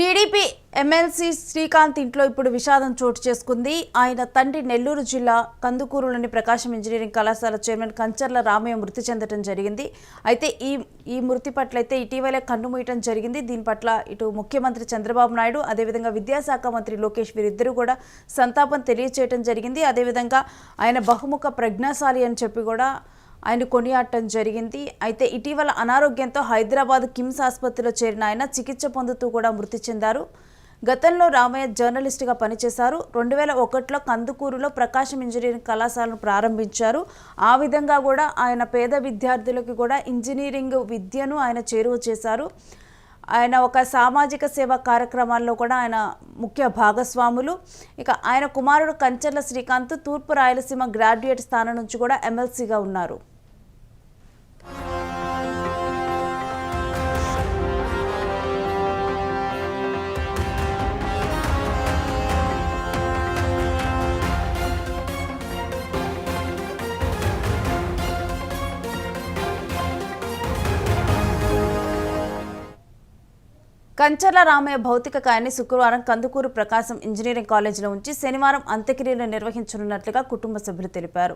TDP MLC Srikanth ఇంట్లో ఇప్పుడు విషాదం చోటు చేసుకుంది. ఆయన తండ్రి నెల్లూరు జిల్లా కందుకూరులోని ప్రకాశం ఇంజనీరింగ్ కళాశాల చైర్మన్ కంచర్ల రామయ్య మృతి చెందడం జరిగింది. అయితే ఈ ఈ మృతి పట్ల అయితే ఇటీవలే కన్నుమూయటం జరిగింది. దీని పట్ల ఇటు ముఖ్యమంత్రి చంద్రబాబు నాయుడు అదేవిధంగా విద్యాశాఖ మంత్రి లోకేష్ వీరిద్దరూ కూడా సంతాపం తెలియచేయటం జరిగింది. అదేవిధంగా ఆయన బహుముఖ ప్రజ్ఞాశాలి అని చెప్పి కూడా ఆయన కొనియాడటం జరిగింది. అయితే ఇటీవల అనారోగ్యంతో హైదరాబాద్ కిమ్స్ ఆసుపత్రిలో చేరిన ఆయన చికిత్స పొందుతూ కూడా మృతి చెందారు. గతంలో రామయ్య జర్నలిస్టుగా పనిచేశారు. రెండు వేల ఒకటిలో కందుకూరులో ప్రకాశం ఇంజనీరింగ్ కళాశాలను ప్రారంభించారు. ఆ విధంగా కూడా ఆయన పేద విద్యార్థులకు కూడా ఇంజనీరింగ్ విద్యను ఆయన చేరువ చేశారు. ఆయన ఒక సామాజిక సేవా కార్యక్రమాల్లో కూడా ఆయన ముఖ్య భాగస్వాములు. ఇక ఆయన కుమారుడు కంచర్ల శ్రీకాంత్ తూర్పు రాయలసీమ గ్రాడ్యుయేట్ స్థానం నుంచి కూడా ఎమ్మెల్సీగా ఉన్నారు. కంచర్ల రామయ్య భౌతిక కాయాన్ని శుక్రవారం కందుకూరు ప్రకాశం ఇంజనీరింగ్ కాలేజీలో ఉంచి శనివారం అంత్యక్రియలు నిర్వహించనున్నట్లుగా కుటుంబ సభ్యులు తెలిపారు.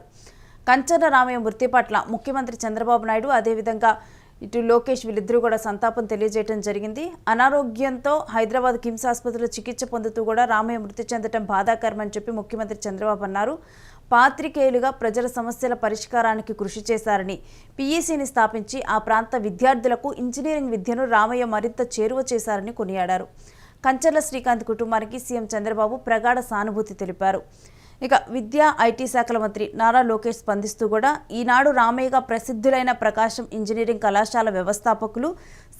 కంచర్ల రామయ్య మృతి పట్ల ముఖ్యమంత్రి చంద్రబాబు నాయుడు అదేవిధంగా ఇటు లోకేష్ వీళ్ళిద్దరూ కూడా సంతాపం తెలియజేయడం జరిగింది. అనారోగ్యంతో హైదరాబాద్ కిమ్స్ ఆసుపత్రిలో చికిత్స పొందుతూ కూడా రామయ్య మృతి చెందడం బాధాకరమని చెప్పి ముఖ్యమంత్రి చంద్రబాబు అన్నారు. పాత్రికేయులుగా ప్రజల సమస్యల పరిష్కారానికి కృషి చేశారని పీఈసీని స్థాపించి ఆ ప్రాంత విద్యార్థులకు ఇంజనీరింగ్ విద్యను రామయ్య మరింత చేరువ చేశారని కొనియాడారు. కంచర్ల శ్రీకాంత్ కుటుంబానికి సీఎం చంద్రబాబు ప్రగాఢ సానుభూతి తెలిపారు. ఇక విద్యా ఐటీ శాఖల మంత్రి నారా లోకేష్ స్పందిస్తూ కూడా ఈనాడు రామయ్యగా ప్రసిద్ధులైన ప్రకాశం ఇంజనీరింగ్ కళాశాల వ్యవస్థాపకులు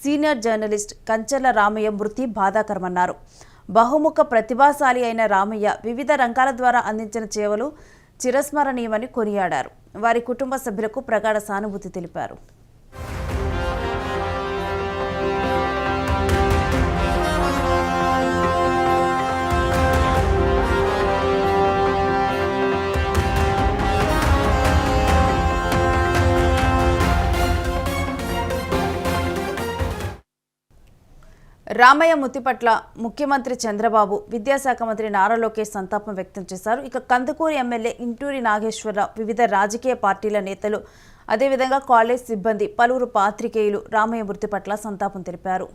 సీనియర్ జర్నలిస్ట్ కంచర్ల రామయ్య మృతి బాధాకరమన్నారు. బహుముఖ ప్రతిభాశాలి అయిన రామయ్య వివిధ రంగాల ద్వారా అందించిన సేవలు చిరస్మరణీయమని కొనియాడారు. వారి కుటుంబ సభ్యులకు ప్రగాఢ సానుభూతి తెలిపారు. రామయ్య మృతి పట్ల ముఖ్యమంత్రి చంద్రబాబు విద్యాశాఖ మంత్రి నారా లోకేష్ సంతాపం వ్యక్తం చేశారు. ఇక కందుకూరు ఎమ్మెల్యే ఇంటూరి నాగేశ్వరరావు వివిధ రాజకీయ పార్టీల నేతలు అదేవిధంగా కాలేజ్ సిబ్బంది పలువురు పాత్రికేయులు రామయ్య మృతి పట్ల సంతాపం తెలిపారు.